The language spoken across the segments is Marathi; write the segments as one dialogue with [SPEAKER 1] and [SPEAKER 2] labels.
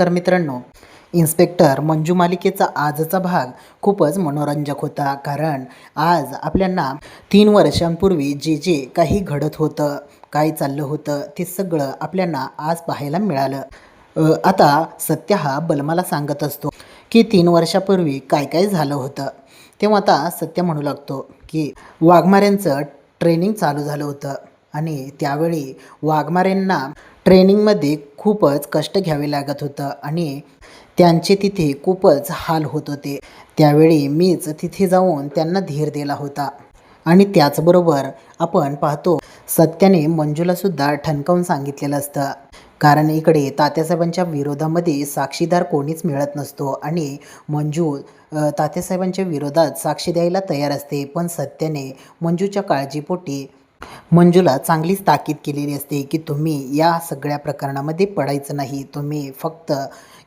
[SPEAKER 1] नमस्कार मित्रांनो. इन्स्पेक्टर मंजू मालिकेचा आजचा भाग खूपच मनोरंजक होता कारण आज आपल्यांना तीन वर्षांपूर्वी जे जे काही घडत होतं काय चाललं होतं ते सगळं आपल्यांना आज पाहायला मिळालं. आता सत्य हा बलमाला सांगत असतो की तीन वर्षापूर्वी काय काय झालं होतं. तेव्हा आता सत्य म्हणू लागतो की वाघमाऱ्यांचं ट्रेनिंग चालू झालं होतं आणि त्यावेळी वाघमाऱ्यांना ट्रेनिंगमध्ये खूपच कष्ट घ्यावे लागत होतं आणि त्यांचे तिथे खूपच हाल होत होते. त्यावेळी मीच तिथे जाऊन त्यांना धीर दिला होता. आणि त्याचबरोबर आपण पाहतो सत्याने मंजूलासुद्धा ठणकावून सांगितलेलं असतं. कारण इकडे तात्यासाहेबांच्या विरोधामध्ये साक्षीदार कोणीच मिळत नसतो आणि मंजू तात्यासाहेबांच्या विरोधात साक्षी द्यायला तयार असते. पण सत्याने मंजूच्या काळजीपोटी मंजूला चांगलीच ताकीद केलेली असते की तुम्ही या सगळ्या प्रकरणामध्ये पडायचं नाही. तुम्ही फक्त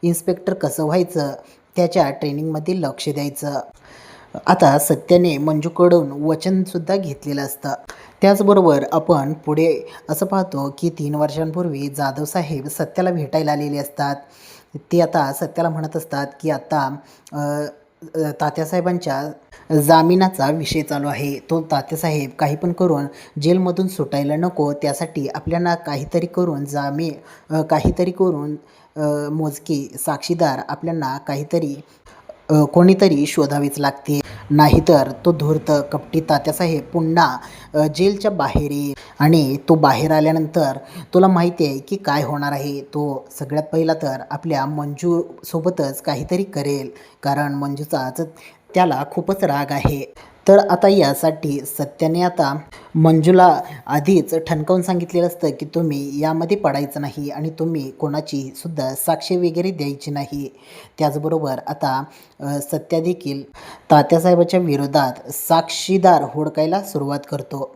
[SPEAKER 1] इन्स्पेक्टर कसं व्हायचं त्याच्या ट्रेनिंगमध्ये लक्ष द्यायचं. आता सत्याने मंजूकडून वचनसुद्धा घेतलेलं असतं. त्याचबरोबर आपण पुढे असं पाहतो की तीन वर्षांपूर्वी जाधव साहेब सत्याला भेटायला आलेले असतात. ते आता सत्याला म्हणत असतात की आता तात्यासाहेबांच्या जामिनाचा विषय चालू आहे. तो तात्यासाहेब काही पण करून जेलमधून सुटायला नको त्यासाठी आपल्याला काहीतरी करून जामी काहीतरी करून मोजकी मोजके साक्षीदार आपल्याला काहीतरी कोणीतरी शोधावीच लागते. नाहीतर तो धूर्त कपटी तात्यासाहेब पुन्हा जेलच्या बाहेर येईल. आणि तो बाहेर आल्यानंतर तुला माहिती आहे की काय होणार आहे? तो सगळ्यात पहिला तर आपल्या मंजूसोबतच काहीतरी करेल कारण मंजूचाच त्याला खूपच राग आहे. तर आता यासाठी सत्याने आता मंजूला आधीच ठणकावून सांगितलेलं असतं की तुम्ही यामध्ये पडायचं नाही आणि तुम्ही कोणाची सुद्धा साक्षी वगैरे द्यायची नाही. त्याचबरोबर आता सत्या देखील तात्यासाहेबाच्या विरोधात साक्षीदार होडकायला सुरुवात करतो.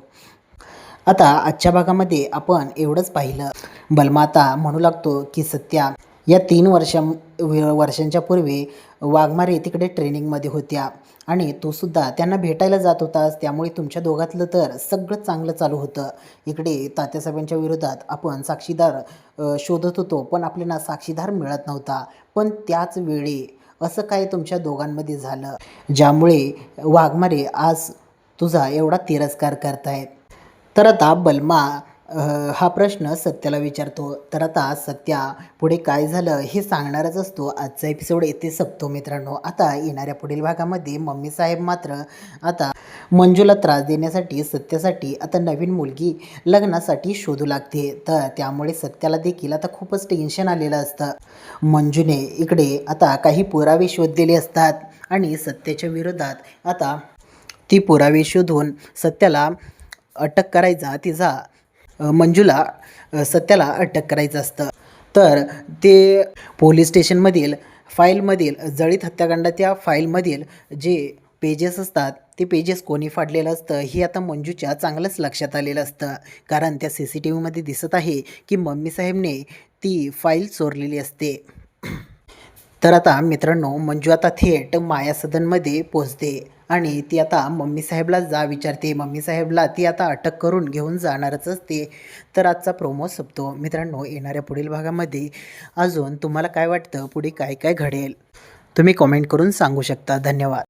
[SPEAKER 1] आता आजच्या भागामध्ये आपण एवढंच पाहिलं. बलमाता म्हणू लागतो की सत्या. या तीन वर्षां वर्षांच्या पूर्वी वाघमारे तिकडे ट्रेनिंगमध्ये होत्या आणि तो सुद्धा त्यांना भेटायला जात होतास त्यामुळे तुमच्या दोघातलं तर सगळं चांगलं चालू होतं. इकडे तात्यासाहेबांच्या विरोधात आपण साक्षीदार शोधत होतो पण आपल्याला साक्षीदार मिळत नव्हता. पण त्याच वेळी असं काय तुमच्या दोघांमध्ये झालं? ज्यामुळे वाघमारे आज तुझा एवढा तिरस्कार करतायत. तर आता बलमा हा प्रश्न सत्याला विचारतो. तर आता सत्या पुढे काय झालं हे सांगणारच असतो. आजचा एपिसोड येथे सप्तो मित्रांनो. आता येणाऱ्या पुढील भागामध्ये मम्मी साहेब मात्र आता मंजूला त्रास देण्यासाठी सत्यासाठी आता नवीन मुलगी लग्नासाठी शोधू लागते. तर त्यामुळे सत्याला देखील आता खूपच टेन्शन आलेलं असतं. मंजूने इकडे आता काही पुरावे शोधलेले असतात आणि सत्याच्या विरोधात आता ती पुरावे शोधून सत्याला अटक करायचा तिचा मंजूला सत्याला अटक करायचं असतं. तर ते पोलीस स्टेशनमधील फाईलमधील जळीत हत्याकांडाच्या फाईलमधील जे पेजेस असतात ते पेजेस कोणी फाडलेलं असतं हे आता मंजूच्या चांगलंच लक्षात आलेलं असतं. कारण त्या सी सी टी व्हीमध्ये दिसत आहे की मम्मी साहेबने ती फाईल चोरलेली असते. तर आता मित्रांनो मंजू आता थेट माया सदनमध्ये पोचते आणि ती आता मम्मी साहेबला जा विचारते. मम्मी साहेबला ती आता अटक करून घेऊन जाणारच असते तर आजचा प्रोमो संपतो. मित्रांनो येणाऱ्या पुढील भागामध्ये अजून तुम्हाला काय वाटतं? पुढे काय काय घडेल? तुम्ही कॉमेंट करून सांगू शकता. धन्यवाद.